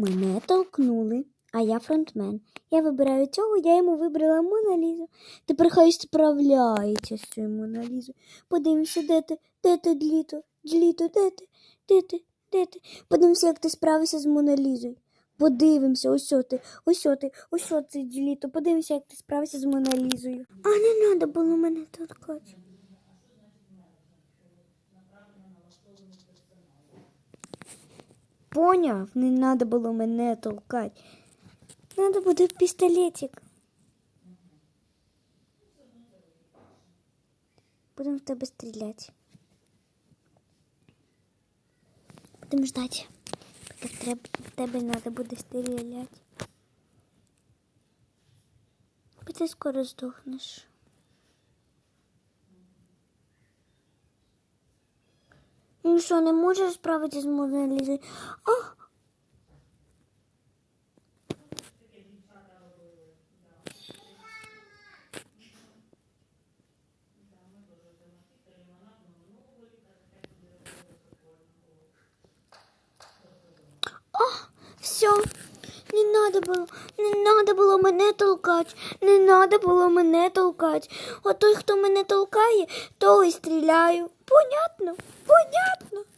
Мене толкнули, а я фронтмен. Я вибираю цього, я йому вибрала Моналізу. Тепер хай справляється з цією Моналізою. Подивимося, де ти, де ти, Джліто, Джліто, де ти, де ти, де ти? Подивимося, як ти справишся з Моналізою. Подивимося, ось ти, ось ти, ось ти, Джліто. Подивимося, як ти справишся з Моналізою. А не треба було мене торкати. Поняв, не треба було мене толкати. Надо буде пістолетик. Будемо в тебе стріляти. Будемо ждати. В тебе треба буде стріляти. Бо ти скоро здохнеш. Він що, не може справитися з Моналізою? А! Все, не надо було, не надо було мене толкати, не надо було мене толкати. А той, хто мене толкає, того і стріляю. Понятно? Понятно.